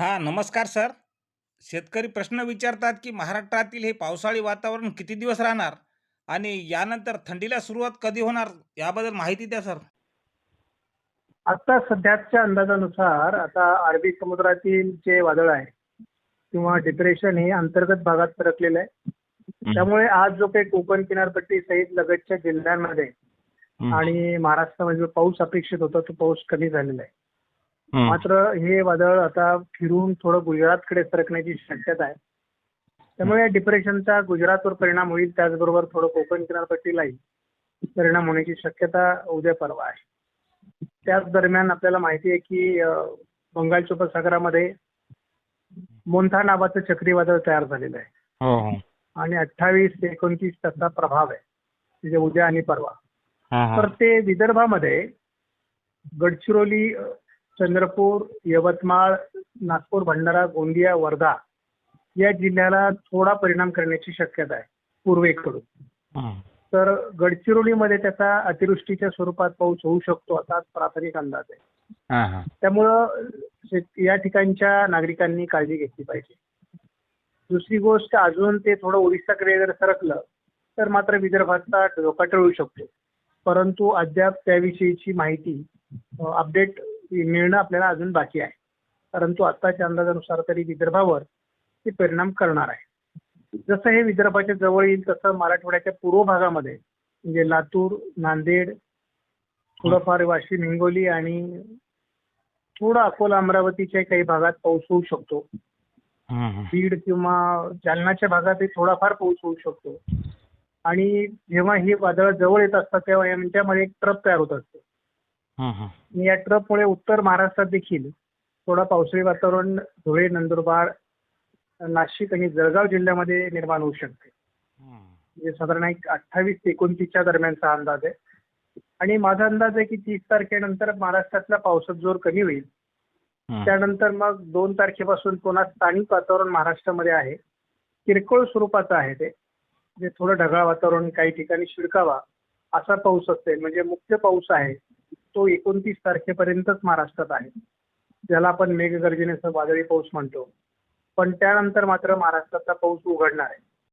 हां, नमस्कार सर. शेतकरी प्रश्न विचारतात, की महाराष्ट्रातील हे पावसाळी वातावरण किती दिवस राहणार? आणि यानंतर थंडीला सुरुवात कधी होणार? याबद्दल माहिती द्या सर. आता सध्याच्या अंदाजानुसार आता अरबी समुद्रातील जे वादळ आहे किंवा डिप्रेशन हे अंतर्गत भागात सरकलेलं आहे. त्यामुळे आज जो काही कोकण किनारपट्टी सहित लगतच्या जिल्ह्यांमध्ये. आणि महाराष्ट्रामध्ये जो पाऊस अपेक्षित होता तो पाऊस कमी झालेला आहे. मात्र हे वादळ आता फिरून थोडं गुजरातकडे सरकण्याची शक्यता आहे. त्यामुळे या डिप्रेशनचा गुजरातवर परिणाम होईल त्याचबरोबर थोडं कोकण किनारपट्टीलाही परिणाम होण्याची शक्यता उद्या परवा आहे. त्याच दरम्यान आपल्याला माहिती आहे की बंगालच्या उपसागरामध्ये मोन्था नावाचं चक्रीवादळ तयार झालेलं आहे. हो हो. आणि अठ्ठावीस ते एकोणतीस त्याचा प्रभाव आहे म्हणजे उद्या आणि परवा. तर ते विदर्भामध्ये गडचिरोली चंद्रपूर यवतमाळ नागपूर भंडारा गोंदिया वर्धा या जिल्ह्याला थोडा परिणाम करण्याची शक्यता आहे पूर्वेकडून. हं. तर गडचिरोलीमध्ये त्याचा अतिवृष्टीच्या स्वरूपात पाऊस होऊ शकतो असा प्राथमिक अंदाज आहे. त्यामुळं या ठिकाणच्या नागरिकांनी काळजी घेतली पाहिजे. दुसरी गोष्ट अजून ते थोडं ओरिसाकडे जर सरकलं तर मात्र विदर्भाचा धोका टळू शकतो. परंतु अद्याप त्याविषयीची माहिती अपडेट मिळणं आपल्याला अजून बाकी आहे. परंतु आत्ताच्या अंदाजानुसार तरी विदर्भावर ते परिणाम करणार आहे. जसं हे विदर्भाच्या जवळ येईल तसं मराठवाड्याच्या पूर्व भागामध्ये म्हणजे लातूर नांदेड थोडंफार वाशिम हिंगोली आणि थोडं अकोला अमरावतीच्या काही भागात पाऊस होऊ शकतो. बीड किंवा जालनाच्या भागातही थोडाफार पाऊस होऊ शकतो. आणि जेव्हा ही वादळ जवळ येत असतात तेव्हा यांच्यामध्ये एक ट्रप तयार होत असतो. या ट्रपमुळे उत्तर महाराष्ट्रात देखील थोडा पावसाळी वातावरण धुळे नंदुरबार नाशिक आणि जळगाव जिल्ह्यामध्ये निर्माण होऊ शकते. म्हणजे साधारण एक अठ्ठावीस ते एकोणतीसच्या दरम्यानचा अंदाज आहे. आणि माझा अंदाज आहे की तीस तारखेनंतर महाराष्ट्रातला पावसाचा जोर कमी होईल. त्यानंतर मग दोन तारखेपासून पुन्हा स्थानिक वातावरण महाराष्ट्रामध्ये आहे. किरकोळ स्वरूपाचं आहे ते. म्हणजे थोडं ढगाळ वातावरण काही ठिकाणी शिडकावा असा पाऊस असेल म्हणजे मुख्य पाऊस आहे. तो एकोणतीस तारखेपर्यंतच महाराष्ट्रात आहे. ज्याला आपण मेघगर्जनेसह वादळी पाऊस म्हणतो. पण त्यानंतर मात्र महाराष्ट्राचा पाऊस उघडणार आहे.